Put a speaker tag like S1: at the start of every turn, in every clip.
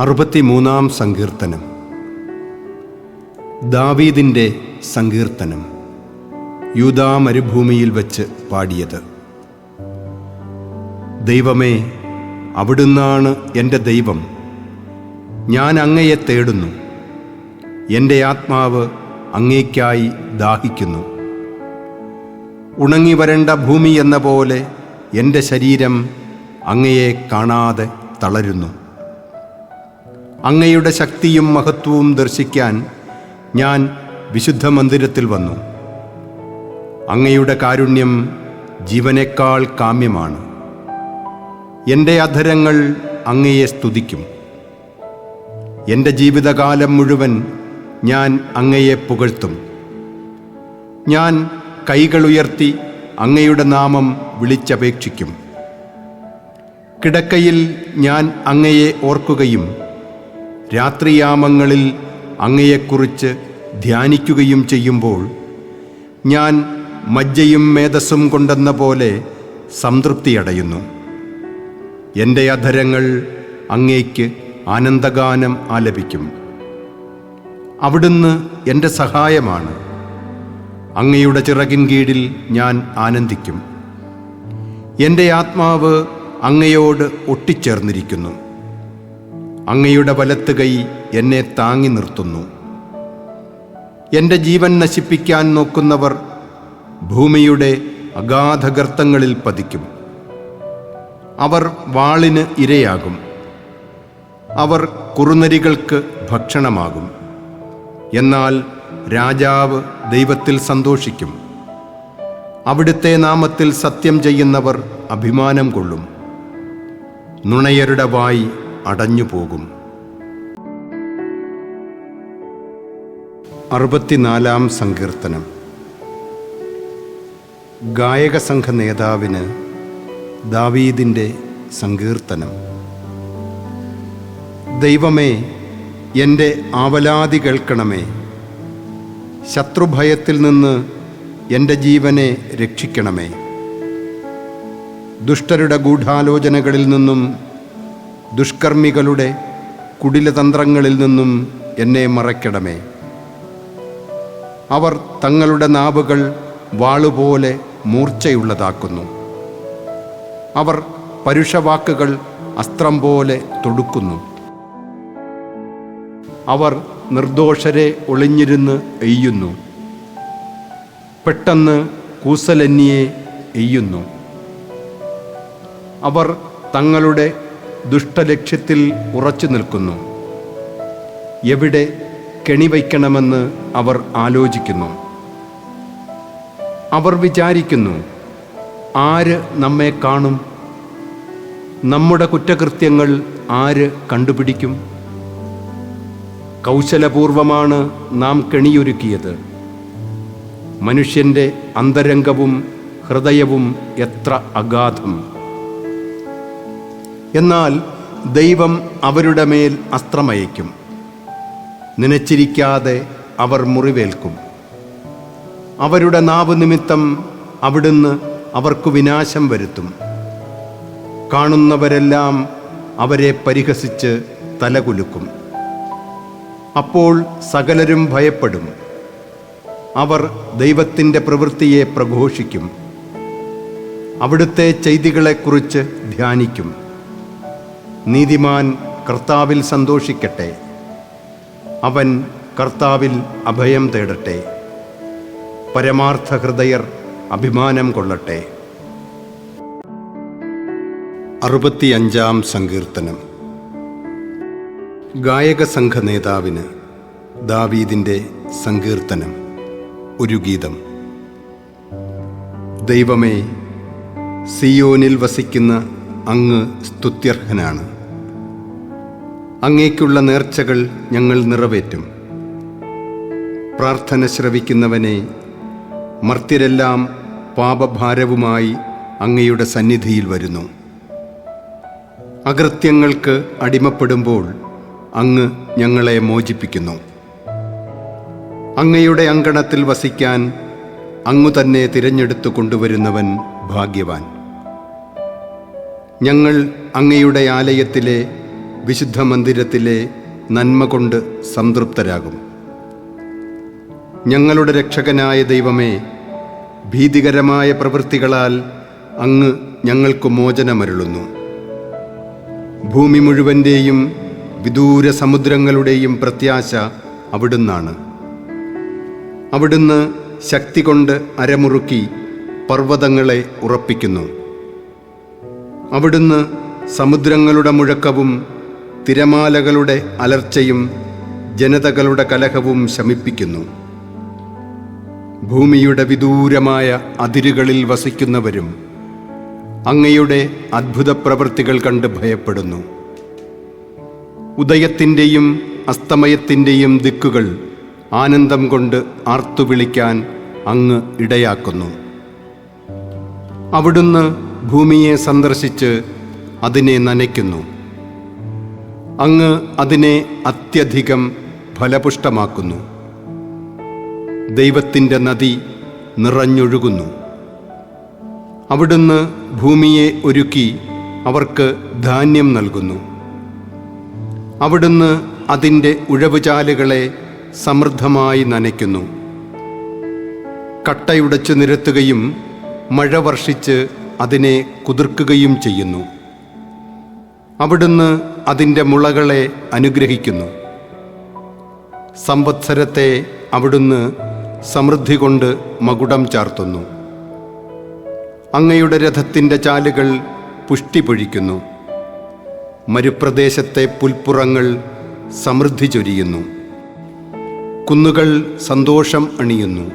S1: അറുപത്തിമൂന്നാം സങ്കീർത്തനം. ദാവീദിന്റെ സങ്കീർത്തനം. യൂദാ മരുഭൂമിയിൽ വച്ച് പാടിയത്. ദൈവമേ അവിടുന്നാണ് എന്റെ ദൈവം. ഞാൻ അങ്ങയെ തേടുന്നു. എന്റെ ആത്മാവ് അങ്ങേക്കായി ദാഹിക്കുന്നു. ഉണങ്ങി വരേണ്ട ഭൂമി എന്ന പോലെ എന്റെ ശരീരം അങ്ങയെ കാണാതെ തളരുന്നു. അങ്ങയുടെ ശക്തിയും മഹത്വവും ദർശിക്കാൻ ഞാൻ വിശുദ്ധ മന്ദിരത്തിൽ വന്നു. അങ്ങയുടെ കാരുണ്യം ജീവനേക്കാൾ കാമ്യമാണ്. എന്റെ അധരങ്ങൾ അങ്ങയെ സ്തുതിക്കും. എന്റെ ജീവിതകാലം മുഴുവൻ ഞാൻ അങ്ങയെ പുകഴ്ത്തും. ഞാൻ കൈകളുയർത്തി അങ്ങയുടെ നാമം വിളിച്ചപേക്ഷിക്കും. കിടക്കയിൽ ഞാൻ അങ്ങയെ ഓർക്കുകയും രാത്രിയാമങ്ങളിൽ അങ്ങയെക്കുറിച്ച് ധ്യാനിക്കുകയും ചെയ്യുമ്പോൾ ഞാൻ മജ്ജയും മേധസ്സും കൊണ്ടെന്ന പോലെ സംതൃപ്തിയടയുന്നു. എന്റെ അധരങ്ങൾ അങ്ങേക്ക് ആനന്ദഗാനം ആലപിക്കും. അവിടുന്ന് എന്റെ സഹായമാണ്. അങ്ങയുടെ ചിറകിൻ കീഴിൽ ഞാൻ ആനന്ദിക്കും. എന്റെ ആത്മാവ് അങ്ങയോട് ഒട്ടിച്ചേർന്നിരിക്കുന്നു. അങ്ങയുടെ വലത്ത് കൈ എന്നെ താങ്ങി നിർത്തുന്നു. എന്റെ ജീവൻ നശിപ്പിക്കാൻ നോക്കുന്നവർ ഭൂമിയുടെ അഗാധഗർത്തങ്ങളിൽ പതിക്കും. അവർ വാളിന് ഇരയാകും. അവർ കുറുനരികൾക്ക് ഭക്ഷണമാകും. എന്നാൽ രാജാവ് ദൈവത്തിൽ സന്തോഷിക്കും. അവിടുത്തെ നാമത്തിൽ സത്യം ചെയ്യുന്നവർ അഭിമാനം കൊള്ളും. നുണയരുടെ വായി അടഞ്ഞുപോകും അറുപത്തിനാലാം സങ്കീർത്തനം. ഗായക സംഘ നേതാവിന് ദാവീദിന്റെ സങ്കീർത്തനം. ദൈവമേ എന്റെ ആവലാതി കേൾക്കണമേ. ശത്രുഭയത്തിൽ നിന്ന് എന്റെ ജീവനെ രക്ഷിക്കണമേ. ദുഷ്ടരുടെ ഗൂഢാലോചനകളിൽ നിന്നും ദുഷ്കർമ്മികളുടെ കുടിലതന്ത്രങ്ങളിൽ നിന്നും എന്നെ മറയ്ക്കണമേ. അവർ തങ്ങളുടെ നാവുകൾ വാളുപോലെ മൂർച്ചയുള്ളതാക്കുന്നു. അവർ പരുഷവാക്കുകൾ അസ്ത്രം പോലെ തൊടുക്കുന്നു. അവർ നിർദോഷരെ ഒളിഞ്ഞിരുന്ന് എയ്യുന്നു. പെട്ടെന്ന് കൂസലന്യെ എയ്യുന്നു. അവർ തങ്ങളുടെ ദുഷ്ടലക്ഷ്യത്തിൽ ഉറച്ചു നിൽക്കുന്നു. എവിടെ കെണിവയ്ക്കണമെന്ന് അവർ ആലോചിക്കുന്നു. അവർ വിചാരിക്കുന്നു ആര് നമ്മെ കാണും? നമ്മുടെ കുറ്റകൃത്യങ്ങൾ ആര് കണ്ടുപിടിക്കും? കൗശലപൂർവമാണ് നാം കെണിയൊരുക്കിയത്. മനുഷ്യന്റെ അന്തരംഗവും ഹൃദയവും എത്ര അഗാധം. എന്നാൽ ദൈവം അവരുടെ മേൽ അസ്ത്രമയക്കും നനച്ചിരിക്കാതെ അവർ മുറിവേൽക്കും. അവരുടെ നാവ് നിമിത്തം അവിടുന്ന് അവർക്കു വിനാശം വരുത്തും. കാണുന്നവരെല്ലാം അവരെ പരിഹസിച്ച് തലകുലുക്കും. അപ്പോൾ സകലരും ഭയപ്പെടും. അവർ ദൈവത്തിന്റെ പ്രവൃത്തിയെ പ്രഘോഷിക്കും. അവിടുത്തെ ചെയ്തികളെക്കുറിച്ച് ധ്യാനിക്കും. നീതിമാൻ കർത്താവിൽ സന്തോഷിക്കട്ടെ. അവൻ കർത്താവിൽ അഭയം തേടട്ടെ. പരമാർത്ഥ ഹൃദയർ അഭിമാനം കൊള്ളട്ടെ. അറുപത്തിയഞ്ചാം സങ്കീർത്തനം. ഗായക സംഘ നേതാവിന് ദാവീദിന്റെ സങ്കീർത്തനം ഒരു ഗീതം. ദൈവമേ സിയോനിൽ വസിക്കുന്ന അങ്ങ് സ്തുത്യർഹനാണ്. അങ്ങേക്കുള്ള നേർച്ചകൾ ഞങ്ങൾ നിറവേറ്റും. പ്രാർത്ഥന ശ്രവിക്കുന്നവനെ മർത്യരെല്ലാം പാപഭാരവുമായി അങ്ങയുടെ സന്നിധിയിൽ വരുന്നു. അകൃത്യങ്ങൾക്ക് അടിമപ്പെടുമ്പോൾ അങ്ങ് ഞങ്ങളെ മോചിപ്പിക്കുന്നു. അങ്ങയുടെ അങ്കണത്തിൽ വസിക്കാൻ അങ്ങു തന്നെ തിരഞ്ഞെടുത്തു കൊണ്ടുവരുന്നവൻ ഭാഗ്യവാൻ. ഞങ്ങൾ അങ്ങയുടെ ആലയത്തിലെ വിശുദ്ധ മന്ദിരത്തിലെ നന്മ കൊണ്ട് സംതൃപ്തരാകും. ഞങ്ങളുടെ രക്ഷകനായ ദൈവമേ ഭീതികരമായ പ്രവൃത്തികളാൽ അങ്ങ് ഞങ്ങൾക്ക് മോചനമരുളുന്നു. ഭൂമി മുഴുവന്റെയും വിദൂര സമുദ്രങ്ങളുടെയും പ്രത്യാശ അവിടുന്നാണ്. അവിടുന്ന് ശക്തി കൊണ്ട് അരമുറുക്കി പർവതങ്ങളെ ഉറപ്പിക്കുന്നു. അവിടുന്ന് സമുദ്രങ്ങളുടെ മുഴക്കവും തിരമാലകളുടെ അലർച്ചയും ജനതകളുടെ കലഹവും ശമിപ്പിക്കുന്നു. ഭൂമിയുടെ വിദൂരമായ അതിരുകളിൽ വസിക്കുന്നവരും അങ്ങയുടെ അത്ഭുത പ്രവൃത്തികൾ കണ്ട് ഭയപ്പെടുന്നു. ഉദയത്തിന്റെയും അസ്തമയത്തിന്റെയും ദിക്കുകൾ ആനന്ദം കൊണ്ട് ആർത്തുവിളിക്കാൻ അങ്ങ് ഇടയാക്കുന്നു. അവിടുന്ന് ഭൂമിയെ സന്ദർശിച്ച് അതിനെ നനയ്ക്കുന്നു. അങ്ങ് അതിനെ അത്യധികം ഫലപുഷ്ടമാക്കുന്നു. ദൈവത്തിന്റെ നദി നിറഞ്ഞൊഴുകുന്നു. അവിടുന്ന് ഭൂമിയെ ഒരുക്കി അവർക്ക് ധാന്യം നൽകുന്നു. അവിടുന്ന് അതിന്റെ ഉഴവുചാലുകളെ സമൃദ്ധമായി നനയ്ക്കുന്നു. കട്ടയുടച്ച് നിരത്തുകയും മഴ വർഷിച്ച് അതിനെ കുതിർക്കുകയും ചെയ്യുന്നു. അവിടുന്ന് അതിന്റെ മുളകളെ അനുഗ്രഹിക്കുന്നു. സംവത്സരത്തെ അവിടുന്ന് സമൃദ്ധി കൊണ്ട് മകുടം ചാർത്തുന്നു. അങ്ങയുടെ രഥത്തിന്റെ ചാലുകൾ പുഷ്ടി പൊഴിക്കുന്നു. മരുപ്രദേശത്തെ പുൽപ്പുറങ്ങൾ സമൃദ്ധി ചൊരിയുന്നു. കുന്നുകൾ സന്തോഷം അണിയുന്നു.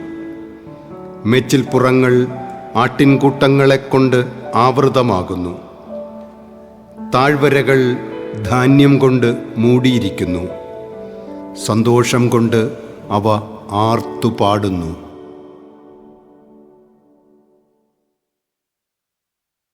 S1: മേച്ചിൽപ്പുറങ്ങൾ ആട്ടിൻകൂട്ടങ്ങളെക്കൊണ്ട് ആവൃതമാകുന്നു. താഴ്വരകൾ ധാന്യം കൊണ്ട് മൂടിയിരിക്കുന്നു. സന്തോഷം കൊണ്ട് അവ ആർത്തുപാടുന്നു